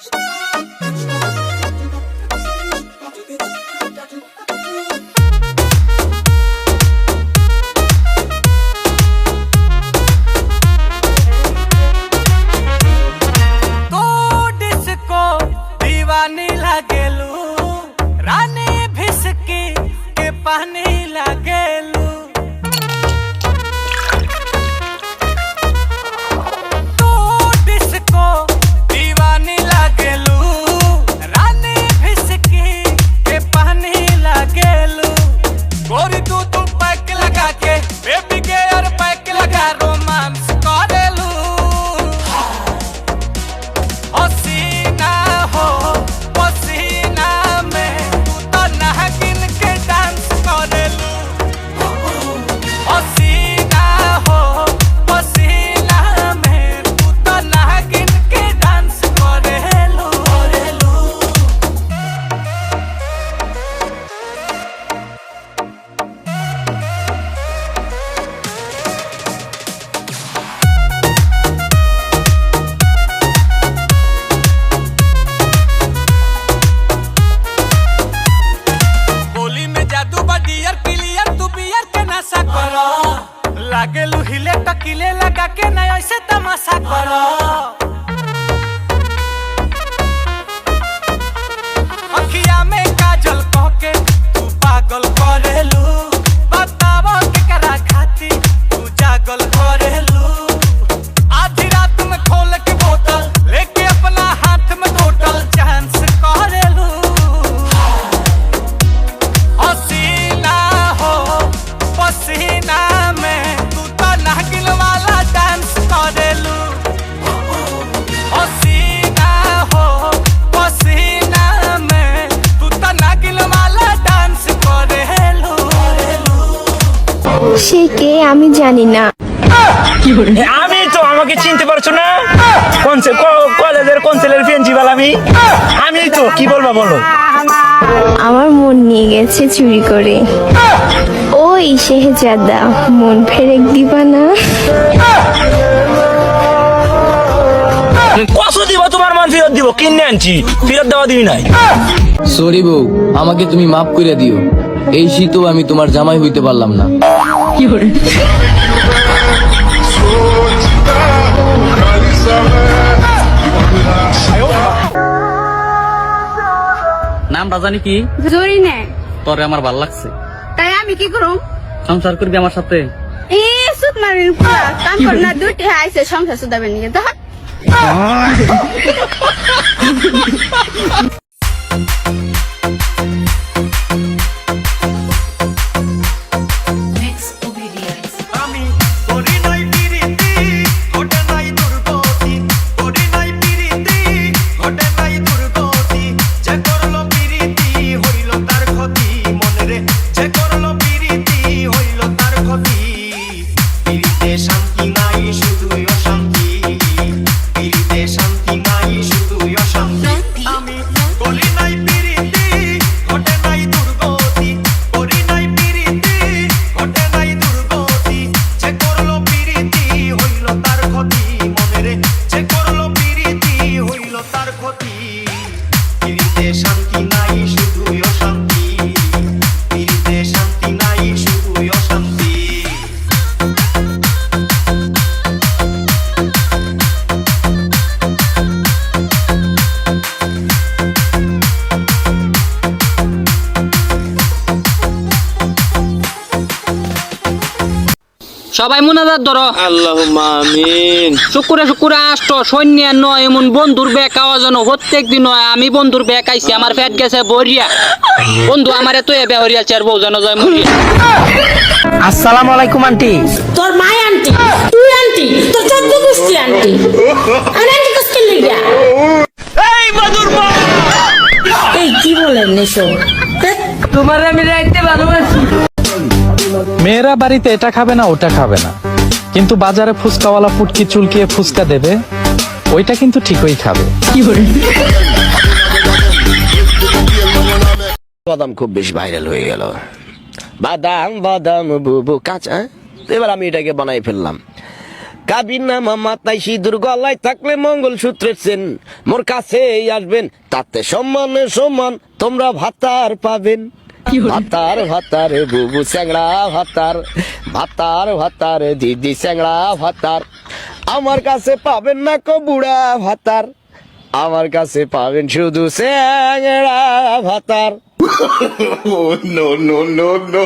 Stop. sacolón. আমি জানি না। আমি তো আমাকে চিনতে পারছ না? কোন কলেজের কনসেলের প্রিন্সিপাল আমি? আমি তো কি বলবা বলো? আমার মন নিয়ে গেছে চুরি করে। ওই শেহজাদা মন ফেরেক দিবা না? কত দিব? তোমার মান ফেরত দিব। কিনে আনছি। ফেরত দেওয়া দিবি নাই। সরি বউ আমাকে তুমি মাফ করে দিও। এই শীতও আমি তোমার জামাই হইতে পারলাম না। নামটা জানি কি? জরি নে। তোরে আমার ভালো লাগছে। তাই আমি কি করুম? সংসার করবি আমার সাথে? এ সুত মারিন পুরা কাম কর না দুটি আইছে সংসার সুদাবেন নিয়ে। সবাই মোনাজাত ধরো। আল্লাহুম্মা আমিন। শুকুরে শুকুরে আষ্ট সৈন্য নয় এমন বন্ধুর ব্যাগ আওয়া যেন প্রত্যেক দিন হয়। আমি বন্ধুর ব্যাগ আইছি আমার পেট গেছে বরিয়া বন্ধু আমারে তো এবে হরিয়া চার বউ যেন যায় মরিয়া। আসসালামু আলাইকুম আন্টি। তোর মাই আন্টি তুই আন্টি তোর চোদ্দ গোষ্ঠী আন্টি। আর আন্টি কোস্কেল লেগিয়া এই মধুর মা এই কি বলেন এসব? তোমার আমি রাইতে ভালোবাসি। মেয়েরা বাড়িতে এটা খাবে না ওটা খাবে না। কিন্তু বাজারে ফুচকাওয়ালা পুটকি চুলকিয়ে ফুচকা দেবে ওইটা কিন্তু ঠিকই খাবে। কি বাদাম খুব বেশি ভাইরাল হয়ে গেল। বাদাম বাদাম বুবু কাঁচা। এবার আমি এটাকে বানাই ফেললাম। কাবির নামা মাতাই সিঁদুর গলায় থাকলে মঙ্গল সূত্রের চেন মোর কাছে আসবেন তাতে সম্মানে সম্মান তোমরা ভাতার পাবেন। ভাতার ভাতার বুবু স্যাংড়া ভাতার ভাতার ভাতার দিদি স্যাংড়া ভাতার আমার কাছে পাবেন না কো বুড়া ভাতার আমার কাছে পাবেন শুধু স্যাংড়া ভাতার no, no, no, no.